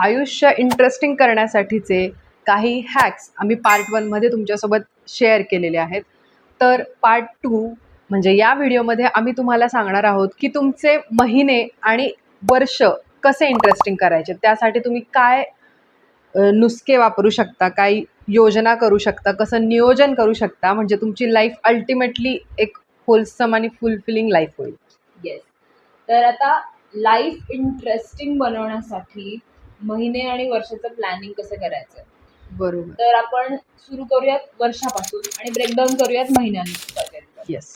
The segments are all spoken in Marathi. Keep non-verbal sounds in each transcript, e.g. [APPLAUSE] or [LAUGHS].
आयुष्य इंटरेस्टिंग करण्यासाठीचे काही हॅक्स आम्ही पार्ट वनमध्ये तुमच्यासोबत शेअर केलेले आहेत. तर पार्ट टू म्हणजे या व्हिडिओमध्ये आम्ही तुम्हाला सांगणार आहोत की तुमचे महिने आणि वर्ष कसे इंटरेस्टिंग करायचे. त्यासाठी तुम्ही काय नुसके वापरू शकता काय योजना करू शकता कसं नियोजन करू शकता म्हणजे तुमची लाईफ अल्टिमेटली एक होलसम आणि फुलफिलिंग लाईफ होईल. येस तर आता लाईफ इंटरेस्टिंग बनवण्यासाठी महिने आणि वर्षाचं प्लॅनिंग कसं करायचं? बरोबर. तर आपण सुरू करूयात वर्षापासून आणि ब्रेकडाऊन करूयात महिन्यांपर्यंत येस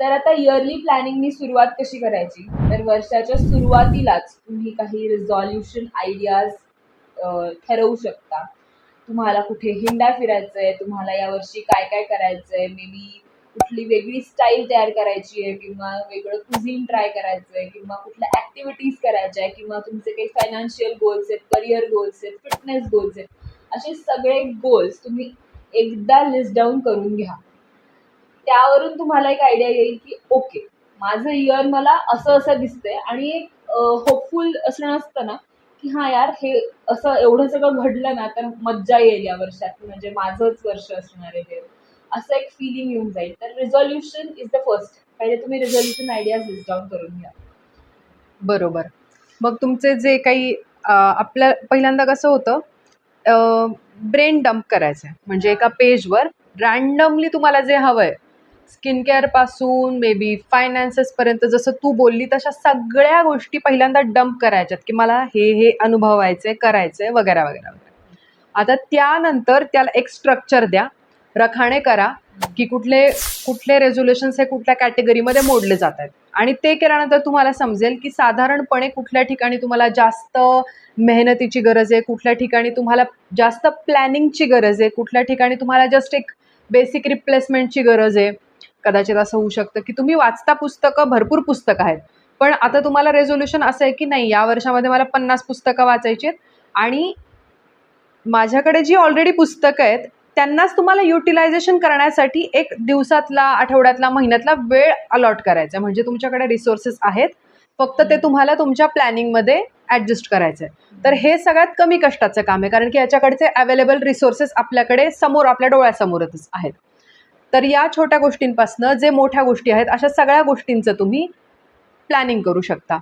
तर आता इयरली प्लॅनिंगनी सुरुवात कशी करायची? तर वर्षाच्या सुरुवातीलाच तुम्ही काही रिझॉल्युशन आयडियाज ठरवू शकता. तुम्हाला कुठे हिंडा फिरायचं आहे तुम्हाला यावर्षी काय काय करायचं आहे मे बी कुठली वेगळी स्टाईल तयार करायची आहे किंवा वेगळं कुझिन ट्राय करायचं आहे किंवा कुठल्या ॲक्टिव्हिटीज करायच्या आहे किंवा तुमचे काही फायनान्शियल गोल्स आहेत करिअर गोल्स आहेत फिटनेस गोल्स आहेत असे सगळे गोल्स तुम्ही एकदा लिस्ट डाऊन करून घ्या. त्यावरून तुम्हाला एक आयडिया येईल की ओके माझं इयर मला असं असं दिसतंय आणि एक होपफुल असणं असतं ना की हां यार हे असं एवढं सगळं घडलं ना तर मज्जा येईल या वर्षात. म्हणजे माझंच वर्ष असणार आहे हे असं एक फिलिंग येऊन जाईल. तर रिझॉल्युशन इज द फर्स्ट पहिले तुम्ही रिझॉल्युशन आयडियाज लिस्ट डाऊन करून घ्या. बरोबर. मग तुमचे जे काही आपल्या पहिल्यांदा कसं होतं ब्रेन डंप करायचं आहे. म्हणजे एका पेजवर रँडमली तुम्हाला जे हवं आहे स्किन केअरपासून मे बी फायनान्सेसपर्यंत जसं तू बोलली तशा सगळ्या गोष्टी पहिल्यांदा डंप करायच्यात की मला हे हे अनुभवायचं आहे करायचं आहे वगैरे वगैरे वगैरे. आता त्यानंतर त्याला एक स्ट्रक्चर द्या. रखाणे करा की कुठले कुठले रेझोल्युशन्स हे कुठल्या कॅटेगरीमध्ये मोडले जात आहेत आणि ते केल्यानंतर तुम्हाला समजेल की साधारणपणे कुठल्या ठिकाणी तुम्हाला जास्त मेहनतीची गरज आहे कुठल्या ठिकाणी तुम्हाला जास्त प्लॅनिंगची गरज आहे कुठल्या ठिकाणी तुम्हाला जस्ट एक बेसिक रिप्लेसमेंटची गरज आहे. कदाचित असं होऊ शकतं की तुम्ही वाचता पुस्तकं भरपूर पुस्तकं आहेत. पण आता तुम्हाला रेझोल्युशन असं आहे की नाही या वर्षामध्ये मला पन्नास पुस्तकं वाचायची आहेत आणि माझ्याकडे जी ऑलरेडी पुस्तकं आहेत त्यांनाच तुम्हाला युटिलायझेशन करण्यासाठी एक दिवसातला आठवड्यातला महिन्यातला वेळ अलॉट करायचा आहे. म्हणजे तुमच्याकडे रिसोर्सेस आहेत. फक्त ते तुम्हाला तुमच्या प्लॅनिंगमध्ये ॲडजस्ट करायचं आहे तर हे सगळ्यात कमी कष्टाचं काम आहे. कारण की याच्याकडचे अवेलेबल रिसोर्सेस आपल्याकडे समोर आपल्या डोळ्यासमोरच आहेत. तर या छोट्या गोष्टींपासनं जे मोठ्या गोष्टी आहेत अशा सगळ्या गोष्टींचं तुम्ही प्लॅनिंग करू शकता.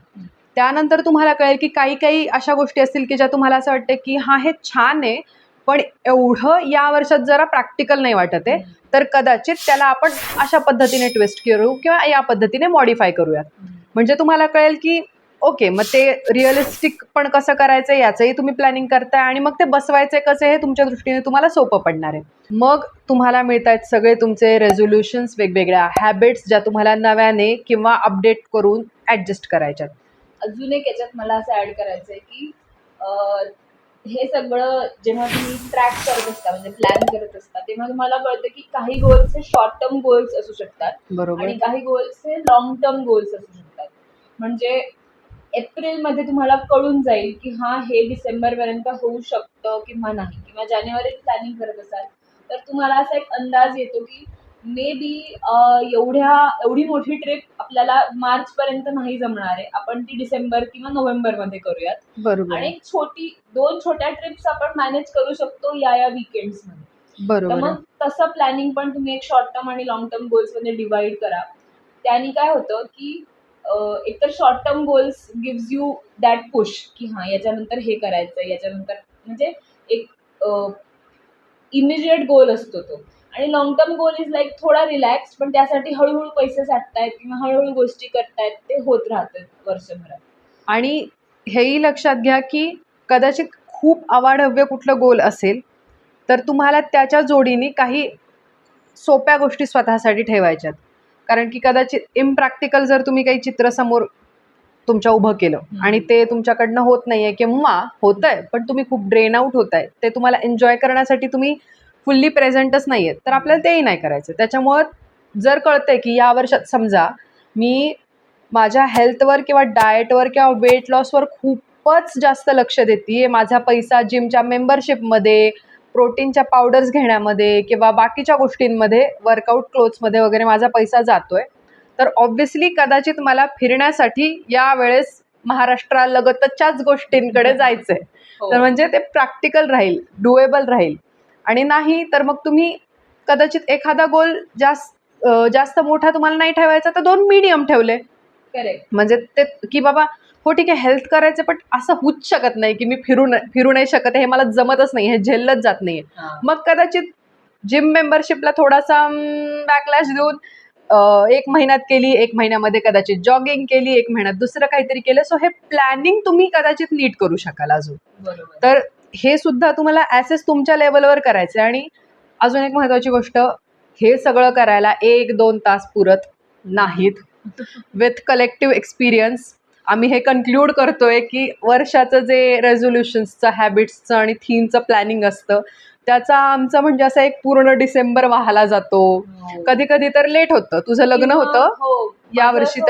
त्यानंतर तुम्हाला कळेल की काही काही अशा गोष्टी असतील की ज्या तुम्हाला असं वाटतं की हां हे छान आहे. पण एवढं या वर्षात जरा प्रॅक्टिकल नाही वाटत आहे. तर कदाचित त्याला आपण अशा पद्धतीने ट्विस्ट करू किंवा या पद्धतीने मॉडिफाय करूयात. म्हणजे तुम्हाला कळेल की ओके मग ते रिअलिस्टिक पण कसं करायचं याचंही तुम्ही प्लॅनिंग करताय आणि मग ते बसवायचे कसे हे तुमच्या दृष्टीने तुम्हाला सोपं पडणार आहे. मग तुम्हाला मिळत आहेत सगळे तुमचे रेझोल्युशन्स वेगवेगळ्या हॅबिट्स ज्या तुम्हाला नव्याने किंवा अपडेट करून ॲडजस्ट करायच्यात. अजून एक याच्यात मला असं ऍड करायचं आहे की हे सगळं जेव्हा तुम्ही ट्रॅक करत असता म्हणजे प्लॅन करत असता तेव्हा तुम्हाला कळतं की काही गोल्स हे शॉर्ट टर्म गोल्स असू शकतात. बरोबर. आणि काही गोल्स हे लॉंग टर्म गोल्स असू शकतात. म्हणजे एप्रिलमध्ये तुम्हाला कळून जाईल की हां हे डिसेंबरपर्यंत होऊ शकतं किंवा नाही. किंवा जानेवारीत प्लॅनिंग करत असाल तर तुम्हाला असा एक अंदाज येतो की मे बी एवढ्या एवढी मोठी ट्रिप आपल्याला मार्चपर्यंत नाही जमणार आहे. आपण ती डिसेंबर किंवा नोव्हेंबरमध्ये करूयात. बरोबर. आणि एक छोटी दोन छोट्या ट्रिप्स आपण मॅनेज करू शकतो या या विकेंड्समध्ये तर बरोबर. मग तसं प्लॅनिंग पण तुम्ही एक शॉर्ट टर्म आणि लॉंग टर्म गोल्समध्ये डिवाइड करा. त्याने काय होतं की अं, एकतर short term goals gives you that push की हां याच्यानंतर हे करायचं याच्यानंतर म्हणजे एक इमिजिएट गोल असतो तो. आणि long term goal is like थोडा रिलॅक्स पण त्यासाठी हळूहळू पैसे साठतायत किंवा हळूहळू गोष्टी करतायत ते होत राहतात वर्षभरात आणि हेही लक्षात घ्या की कदाचित खूप अवाढव्य कुठलं गोल असेल तर तुम्हाला त्याच्या जोडीने काही सोप्या गोष्टी स्वतःसाठी ठेवायच्यात कारण की कदाचित इम्प्रॅक्टिकल जर तुम्ही काही चित्र समोर तुमच्या उभं केलं. आणि ते तुमच्याकडनं होत नाही आहे किंवा होत आहे पण तुम्ही खूप ड्रेन आउट होत आहे ते तुम्हाला एन्जॉय करण्यासाठी तुम्ही फुल्ली प्रेझेंटच नाही आहेत तर आपल्याला तेही नाही करायचं. त्याच्यामुळं जर कळतंय की या वर्षात समजा मी माझ्या हेल्थवर किंवा डाएटवर किंवा वेट लॉसवर खूपच जास्त लक्ष देते माझा पैसा जिमच्या मेंबरशिपमध्ये प्रोटीनच्या पावडर्स घेण्यामध्ये किंवा बाकीच्या गोष्टींमध्ये वर्कआउट क्लोथ्समध्ये वगैरे माझा पैसा जातो आहे तर ऑब्व्हियसली कदाचित मला फिरण्यासाठी यावेळेस महाराष्ट्रालगतच्याच गोष्टींकडे जायचं आहे हो. तर म्हणजे ते प्रॅक्टिकल राहील डुएबल राहील. आणि नाही तर मग तुम्ही कदाचित एखादा गोल जास्त जास्त मोठा तुम्हाला नाही ठेवायचा तर दोन मीडियम ठेवले. करेक्ट म्हणजे ते की बाबा हो ठीक आहे हेल्थ करायचं पण असं होऊच शकत नाही की मी फिरू न- फिरू नाही शकत हे मला जमतच नाही हे झेललंच जात नाहीये. मग कदाचित जिम मेंबरशिपला थोडासा बॅकलॅश देऊन एक महिन्यात केली एक महिन्यामध्ये कदाचित जॉगिंग केली एक महिन्यात दुसरं काहीतरी केलं. सो हे प्लॅनिंग तुम्ही कदाचित नीट करू शकाल अजून. तर हे सुद्धा तुम्हाला ॲसेस तुमच्या लेवलवर करायचं आणि अजून एक महत्त्वाची गोष्ट हे सगळं करायला एक दोन तास पुरत नाहीत. विथ कलेक्टिव्ह एक्सपिरियन्स आम्ही हे कन्क्ल्यूड करतोय की वर्षाचं जे रेझोल्युशन्सचं हॅबिट्सचं आणि थीमचं प्लॅनिंग असतं त्याचा आमचा म्हणजे असा एक पूर्ण डिसेंबर वाहाला जातो. कधी कधी तर लेट होतं. तुझं लग्न होतं? हो. या माझं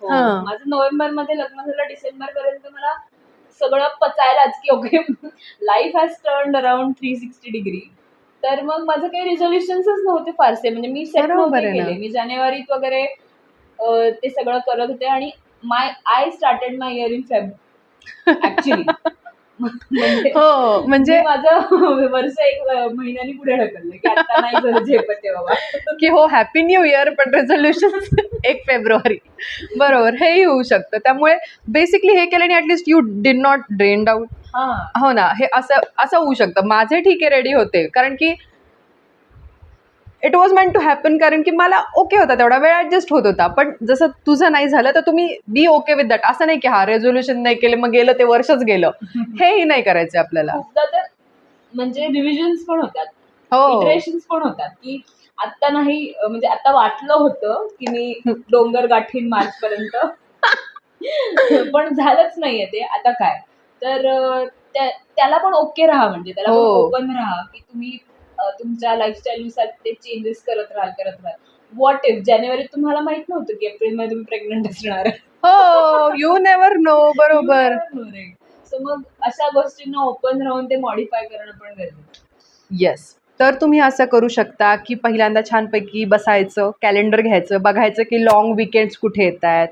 हो, हां. माझं नोव्हेंबरमध्ये लग्न झालं डिसेंबर पर्यंत मला सगळं पचायलाच की okay life has turn around three sixty degree तर मग माझं काही रिझोल्युशन्सच नव्हते फारसे. म्हणजे मी सेट नव्हते. केले. मी जानेवारीत वगैरे ते सगळं करत होते आणि my I started my year in Feb actually हो म्हणजे माझं [LAUGHS] वर्ष एक महिन्यानी पुढे ढकललं की [LAUGHS] हो हॅपी न्यू इयर पण रेझोल्युशन [LAUGHS] एक फेब्रुवारी. बरोबर हेही होऊ शकतं. त्यामुळे बेसिकली हे केल्याने at least you did not drain out हा. हो ना हे असं असं होऊ शकतं. माझे ठीक आहे रेडी होते. कारण की it was meant to happen कारण की मला ओके होता तेवढा. वेळ ॲडजस्ट होत होता. पण जसं तुझं नाही झालं तर तुम्ही बी ओके विथ दॅट असं नाही की हा रेझोल्युशन नाही केलं मग गेलं ते वर्षच गेलं. [LAUGHS] हेही नाही करायचं आपल्याला. म्हणजे रिव्हिजन्स पण होतात. हो. इटरेशन्स पण होतात की आता नाही म्हणजे आता वाटलं होतं की मी डोंगर गाठीन मार्च पर्यंत [LAUGHS] पण झालंच नाहीये ते. आता काय? तर त्याला पण ओके राहा म्हणजे. त्याला पण हो. ओपन राहा की तुम्ही तुमच्या लाईफस्टाईलनुसार ते चेंजेस करत राहाल करत राहाल. व्हॉट इफ जानेवारीत तुम्हाला माहीत नव्हतं की एप्रिलमध्ये तुम्ही प्रेग्नंट असणार हो यू नेवर नो बरोबर. सो मग अशा गोष्टींना ओपन राहून ते मॉडीफाय करणं पण गरजेचं येस तर तुम्ही असं करू शकता की पहिल्यांदा छानपैकी बसायचं कॅलेंडर घ्यायचं बघायचं की लॉंग विकेंड्स कुठे येत आहेत.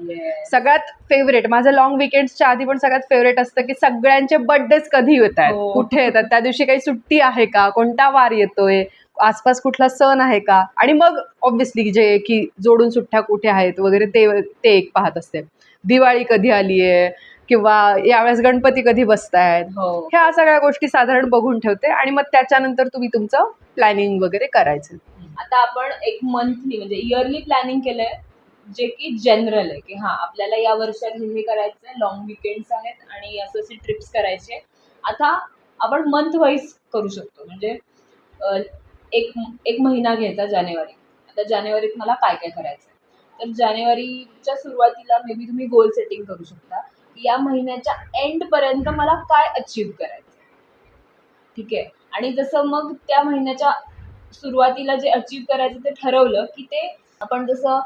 सगळ्यात फेवरेट माझं लॉंग विकेंड्सच्या आधी पण सगळ्यात फेवरेट असतं की सगळ्यांचे बर्थडेज कधी येत आहेत हो. कुठे येतात त्या दिवशी काही सुट्टी आहे का कोणता वार येतोय आसपास कुठला सण आहे का? आणि मग ऑब्व्हियसली जे की जोडून सुट्ट्या कुठे आहेत वगैरे ते ते एक पाहत असते. दिवाळी कधी आली आहे किंवा यावेळेस गणपती कधी बसतायत. हो. ह्या सगळ्या गोष्टी साधारण बघून ठेवते आणि मग त्याच्यानंतर तुम्ही तुमचं प्लॅनिंग वगैरे करायचं. आता आपण एक मंथली म्हणजे इयरली प्लॅनिंग केलंय जे की जनरल आहे की हा आपल्याला या वर्षात हे करायचं आहे लॉंग विकेंड्स आहेत आणि असं असे ट्रिप्स करायचे. आता आपण मंथ वाईज करू शकतो. म्हणजे एक एक महिना घ्यायचा जानेवारी. आता जानेवारीत मला काय काय करायचं आहे तर जानेवारीच्या सुरुवातीला मे बी तुम्ही गोल सेटिंग करू शकता. या महिन्याच्या एंडपर्यंत मला काय अचीव करायचं? ठीक आहे? आणि जसं मग त्या महिन्याच्या सुरुवातीला जे अचीव करायचं ते ठरवलं की ते आपण जसं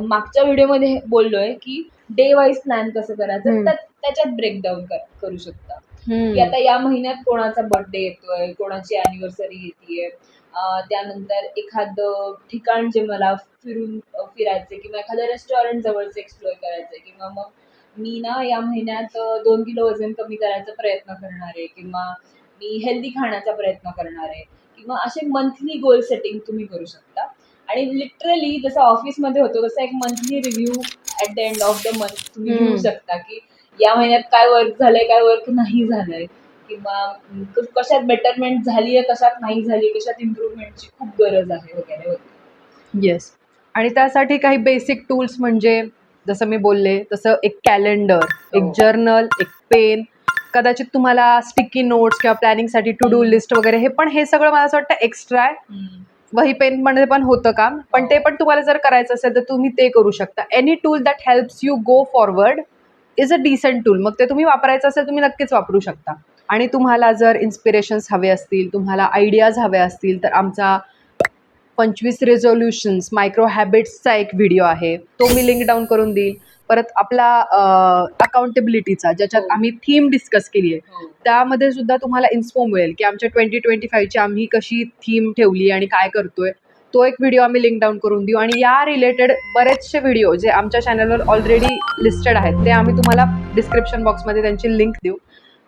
मागच्या व्हिडिओमध्ये बोललोय की डे वाईज प्लॅन कसं करायचं. त्या- त्याच्यात ब्रेकडाऊन करू शकता. की आता या महिन्यात कोणाचा बर्थडे येतोय कोणाची अॅनिव्हर्सरी येते त्यानंतर एखादं ठिकाण जे मला फिरून फिरायचं किंवा एखादं रेस्टॉरंट जवळचं एक्सप्लोअर करायचं किंवा मग मी ना या महिन्यात दोन किलो वजन कमी करायचा प्रयत्न करणार आहे किंवा मी हेल्दी खाण्याचा प्रयत्न करणार आहे किंवा असे मंथली गोल सेटिंग तुम्ही करू शकता. आणि लिटरली जसं ऑफिसमध्ये होतो तसं एक monthly review at the end of the month तुम्ही घेऊ. शकता की या महिन्यात काय वर्क झालंय काय वर्क नाही झालंय किंवा कशात बेटरमेंट झाली आहे कशात नाही झाली कशात इम्प्रूव्हमेंटची खूप गरज आहे वगैरे. वगैरे येस आणि त्यासाठी काही बेसिक टूल्स म्हणजे जसं मी बोलले तसं एक कॅलेंडर एक हो. जर्नल एक पेन कदाचित तुम्हाला स्टिकी नोट्स किंवा प्लॅनिंगसाठी टू डू. लिस्ट वगैरे हे पण हे सगळं मला असं वाटतं एक्स्ट्रा आहे. वही पेन मध्ये पण होतं काम पण ते पण तुम्हाला जर करायचं असेल तर तुम्ही ते करू शकता. Any tool that helps you go forward is a decent tool मग ते तुम्ही वापरायचं असेल तुम्ही नक्कीच वापरू शकता. आणि तुम्हाला जर इन्स्पिरेशन्स हवे असतील तुम्हाला आयडियाज हवे असतील तर आमचा पंचवीस रेझोल्युशन्स मायक्रो हॅबिट्सचा एक व्हिडिओ आहे. तो मी लिंक डाऊन करून देईल. परत आपला अकाउंटेबिलिटीचा ज्याच्यात हो. आम्ही थीम डिस्कस केली आहे त्यामध्ये सुद्धा तुम्हाला इन्स्पो मिळेल की आमच्या ट्वेंटी ट्वेंटी फाईव्हची आम्ही कशी थीम ठेवली आणि काय करतोय तो एक व्हिडिओ आम्ही लिंक डाऊन करून देऊ. आणि या रिलेटेड बरेचसे व्हिडिओ जे आमच्या चॅनलवर ऑलरेडी लिस्टेड आहेत ते आम्ही तुम्हाला डिस्क्रिप्शन बॉक्समध्ये त्यांची लिंक देऊ.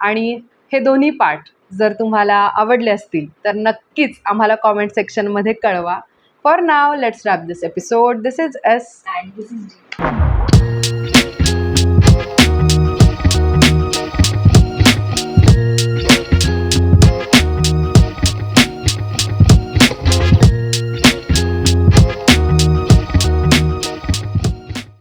आणि हे दोन्ही पार्ट जर तुम्हाला आवडले असतील तर नक्कीच आम्हाला कॉमेंट सेक्शनमध्ये कळवा. For now let's wrap this episode this is S this is